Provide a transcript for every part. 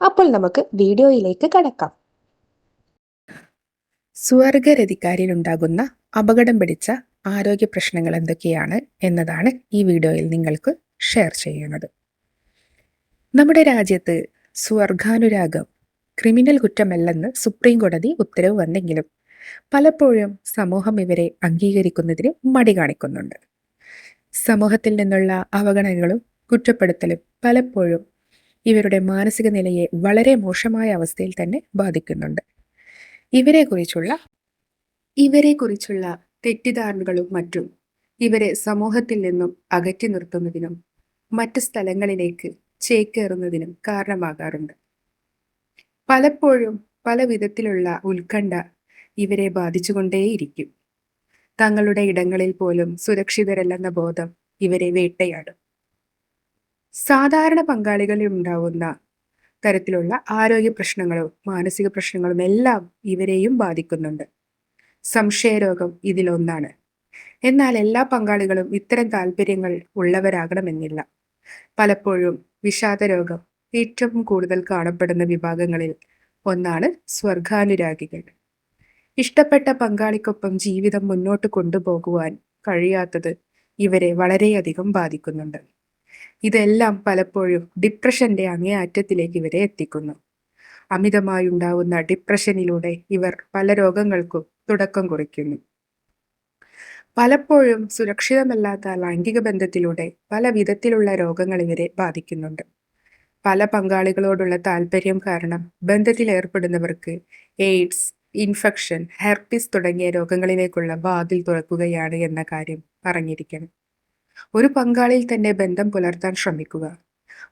അപ്പോൾ നമുക്ക് വീഡിയോയിലേക്ക് കടക്കാം. സ്വർഗരതിക്കാരിലുണ്ടാകുന്ന അപകടം പിടിച്ച ആരോഗ്യ പ്രശ്നങ്ങൾ എന്തൊക്കെയാണ് എന്നതാണ് ഈ വീഡിയോയിൽ നിങ്ങൾക്ക് ഷെയർ ചെയ്യുന്നത്. നമ്മുടെ രാജ്യത്ത് സ്വർഗാനുരാഗം ക്രിമിനൽ കുറ്റമല്ലെന്ന് സുപ്രീം കോടതി ഉത്തരവ് വന്നെങ്കിലും പലപ്പോഴും സമൂഹം ഇവരെ അംഗീകരിക്കുന്നതിന് മടി കാണിക്കുന്നുണ്ട്. സമൂഹത്തിൽ നിന്നുള്ള അവഗണനകളും കുറ്റപ്പെടുത്തലും പലപ്പോഴും ഇവരുടെ മാനസിക നിലയെ വളരെ മോശമായ അവസ്ഥയിൽ തന്നെ ബാധിക്കുന്നുണ്ട്. ഇവരെക്കുറിച്ചുള്ള ഇവരെക്കുറിച്ചുള്ള തെറ്റിദ്ധാരണകളും മറ്റും ഇവരെ സമൂഹത്തിൽ നിന്നും അകറ്റി നിർത്തുന്നതിനും മറ്റ് സ്ഥലങ്ങളിലേക്ക് ചേക്കേറുന്നതിനും കാരണമാകാറുണ്ട്. പലപ്പോഴും പല വിധത്തിലുള്ള ഉത്കണ്ഠ ഇവരെ ബാധിച്ചുകൊണ്ടേയിരിക്കും. തങ്ങളുടെ ഇടങ്ങളിൽ പോലും സുരക്ഷിതരല്ലെന്ന ബോധം ഇവരെ വേട്ടയാടും. സാധാരണ പങ്കാളികളിൽ ഉണ്ടാവുന്ന തരത്തിലുള്ള ആരോഗ്യ പ്രശ്നങ്ങളും മാനസിക പ്രശ്നങ്ങളും എല്ലാം ഇവരെയും ബാധിക്കുന്നുണ്ട്. സംശയരോഗം ഇതിലൊന്നാണ്. എന്നാൽ എല്ലാ പങ്കാളികളും ഇത്തരം താല്പര്യങ്ങൾ ഉള്ളവരാകണമെന്നില്ല. പലപ്പോഴും വിഷാദ രോഗം ഏറ്റവും കൂടുതൽ കാണപ്പെടുന്ന വിഭാഗങ്ങളിൽ ഒന്നാണ് സ്വർഗാനുരാഗികൾ. ഇഷ്ടപ്പെട്ട പങ്കാളിക്കൊപ്പം ജീവിതം മുന്നോട്ട് കൊണ്ടുപോകുവാൻ കഴിയാത്തത് ഇവരെ വളരെയധികം ബാധിക്കുന്നുണ്ട്. ഇതെല്ലാം പലപ്പോഴും ഡിപ്രഷന്റെ അങ്ങേയറ്റത്തിലേക്ക് ഇവരെ എത്തിക്കുന്നു. അമിതമായി ഉണ്ടാവുന്ന ഡിപ്രഷനിലൂടെ ഇവർ പല രോഗങ്ങൾക്കും തുടക്കം കുറിക്കുന്നു. പലപ്പോഴും സുരക്ഷിതമല്ലാത്ത ലൈംഗിക ബന്ധത്തിലൂടെ പല വിധത്തിലുള്ള രോഗങ്ങൾ ഇവരെ ബാധിക്കുന്നുണ്ട്. പല പങ്കാളികളോടുള്ള താല്പര്യം കാരണം ബന്ധത്തിൽ ഏർപ്പെടുന്നവർക്ക് എയ്ഡ്സ് ഇൻഫെക്ഷൻ ഹെർപ്പിസ് തുടങ്ങിയ രോഗങ്ങളിലേക്കുള്ള വാതിൽ തുറക്കുകയാണ് എന്ന കാര്യം പറഞ്ഞിരിക്കണം. ഒരു പങ്കാളിയിൽ തന്നെ ബന്ധം പുലർത്താൻ ശ്രമിക്കുക.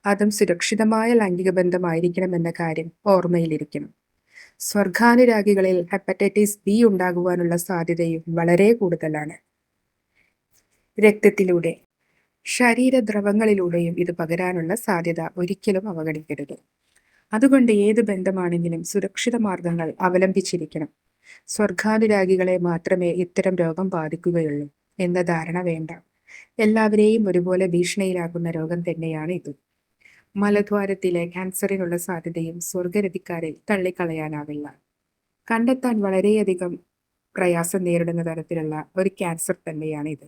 അതും സുരക്ഷിതമായ ലൈംഗിക ബന്ധമായിരിക്കണം എന്ന കാര്യം ഓർമ്മയിലിരിക്കണം. സ്വർഗാനുരാഗികളിൽ ഹെപ്പറ്റൈറ്റിസ് ബി ഉണ്ടാകുവാനുള്ള സാധ്യതയും വളരെ കൂടുതലാണ്. രക്തത്തിലൂടെ ശരീരദ്രവങ്ങളിലൂടെയും ഇത് പകരാനുള്ള സാധ്യത ഒരിക്കലും അവഗണിക്കരുത്. അതുകൊണ്ട് ഏത് ബന്ധമാണെങ്കിലും സുരക്ഷിത മാർഗങ്ങൾ അവലംബിച്ചിരിക്കണം. സ്വർഗാനുരാഗികളെ മാത്രമേ ഇത്തരം രോഗം ബാധിക്കുകയുള്ളൂ എന്ന ധാരണ വേണ്ട. എല്ലാവരെയും ഒരുപോലെ ഭീഷണിയിലാക്കുന്ന രോഗം തന്നെയാണ് ഇത്. മലദ്വാരത്തിലെ ക്യാൻസറിനുള്ള സാധ്യതയും സ്വർഗരതിക്കാരെ തള്ളിക്കളയാനാവില്ല. കണ്ടെത്താൻ വളരെയധികം പ്രയാസം നേരിടുന്ന തരത്തിലുള്ള ഒരു ക്യാൻസർ തന്നെയാണ് ഇത്.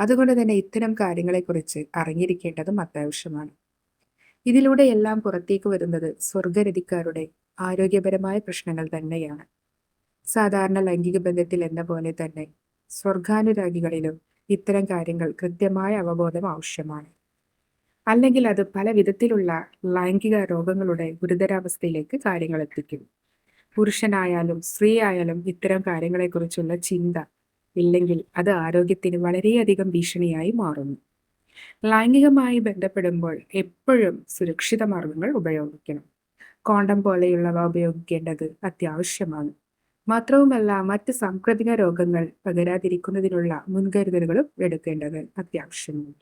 അതുകൊണ്ട് തന്നെ ഇത്തരം കാര്യങ്ങളെക്കുറിച്ച് അറിഞ്ഞിരിക്കേണ്ടതും അത്യാവശ്യമാണ്. ഇതിലൂടെ എല്ലാം പുറത്തേക്ക് വരുന്നത് സ്വർഗരതിക്കാരുടെ ആരോഗ്യപരമായ പ്രശ്നങ്ങൾ തന്നെയാണ്. സാധാരണ ലൈംഗിക ബന്ധത്തിൽ എന്ന പോലെ തന്നെ സ്വർഗാനുരാഗികളിലും ഇത്തരം കാര്യങ്ങൾ കൃത്യമായ അവബോധം ആവശ്യമാണ്. അല്ലെങ്കിൽ അത് പല വിധത്തിലുള്ള ലൈംഗിക രോഗങ്ങളുടെ ഗുരുതരാവസ്ഥയിലേക്ക് കാര്യങ്ങൾ എത്തിക്കും. പുരുഷനായാലും സ്ത്രീ ആയാലും ഇത്തരം കാര്യങ്ങളെക്കുറിച്ചുള്ള ചിന്ത ഇല്ലെങ്കിൽ അത് ആരോഗ്യത്തിന് വളരെയധികം ഭീഷണിയായി മാറുന്നു. ലൈംഗികമായി ബന്ധപ്പെടുമ്പോൾ എപ്പോഴും സുരക്ഷിത മാർഗങ്ങൾ ഉപയോഗിക്കണം. കോണ്ടം പോലെയുള്ളവ ഉപയോഗിക്കേണ്ടത് അത്യാവശ്യമാണ്. മാത്രവുമല്ല മറ്റ് സാംക്രമിക രോഗങ്ങൾ പകരാതിരിക്കുന്നതിനുള്ള മുൻകരുതലുകളും എടുക്കേണ്ടത് അത്യാവശ്യമാണ്.